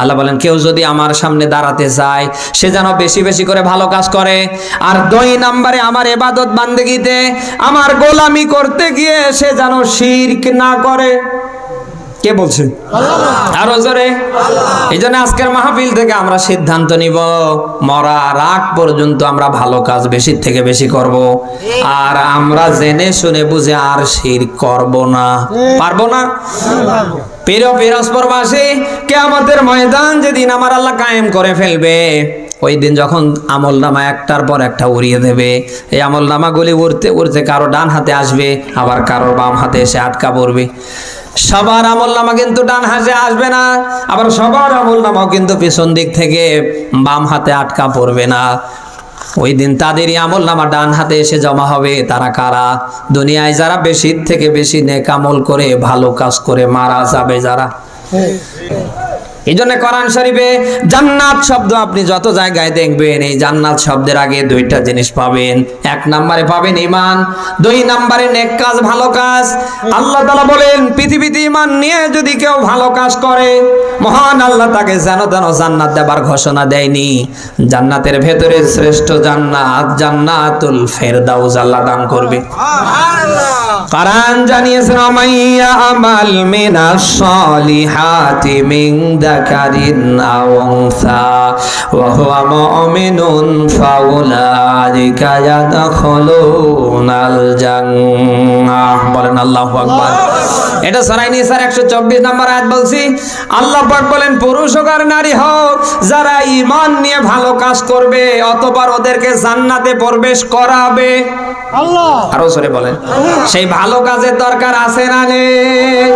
আল্লাহ বলেন, কেউ যদি আমার সামনে দাঁড়াতে চায়, সে যেন বেশি বেশি করে ভালো কাজ করে। আর দুই নাম্বারে আমার এবাদত বান্দেগিতে আমার গোলামি করতে গিয়ে সে যেন শিরক না করে। কে বলছে? আরও জোরে। এই জন্য আজকের মাহফিল থেকে আমরা সিদ্ধান্ত নিব মরার আগ পর্যন্ত আমরা ভালো কাজ বেশি থেকে বেশি করব। আর আমরা জেনে শুনে বুঝে আর শির করব না। পারব না? প্রিয় পিরস্পরবাসী কে আমাদের ময়দান যেদিন আমার আল্লাহ কায়েম করে ফেলবে ওই দিন যখন আমল নামা একটার পর একটা উড়িয়ে দেবে এই আমল নামাগুলি উড়তে উড়তে কারও ডান হাতে আসবে আবার কারোর বাম হাতে এসে আটকা পড়বে। সবার আমল নামা কিন্তু ডান হাতে আসবে না, আবার সবার আমল নামাও কিন্তু পেছন দিক থেকে বাম হাতে আটকা পড়বে না। ওই দিন তাদেরই আমল নামা ডান হাতে এসে জমা হবে, তারা কারা? দুনিয়ায় যারা বেশি থেকে বেশি নেকামল করে, ভালো কাজ করে মারা যাবে যারা। এই জন্য কোরআন শরীফে জান্নাত শব্দ আপনি যত জায়গায় দেখবেন, এই জান্নাত শব্দের আগে দুইটা জিনিস পাবেন। এক নম্বরে পাবেন ইমান দুই নম্বরে নেক কাজ, ভালো কাজ। আল্লাহ তাআলা বলেন, পৃথিবীতে ইমান নিয়ে যদি কেউ ভালো কাজ করে, মহান আল্লাহ তাকে যেন যেন জান্নাত দেবার ঘোষণা দেয়নি। জান্নাতের ভেতরে শ্রেষ্ঠ জান্নাত জান্নাতুল ফেরদাউস আল্লাহ দান করবে। কোরআন জানিয়েছেন মাইয়া আমাল মিনাস সলিহাতি মিন যাকারিন আও উনসা ওয়া হুয়া মুমিনুন ফাউলাইকা ইয়াদখুলুনাল জান্নাহ বলেন আল্লাহ আকবার। এটা সরাই নিসার 124 নম্বর আয়াত বলছি আল্লাহ পাক বলেন পুরুষ হোক আর নারী হোক যারা ইমান নিয়ে ভালো কাজ করবে অতবার ওদেরকে জান্নাতে প্রবেশ করাবে। আল্লাহ। আরও সরে বলেন সেই ভালো কাজের দরকার আছে না নেই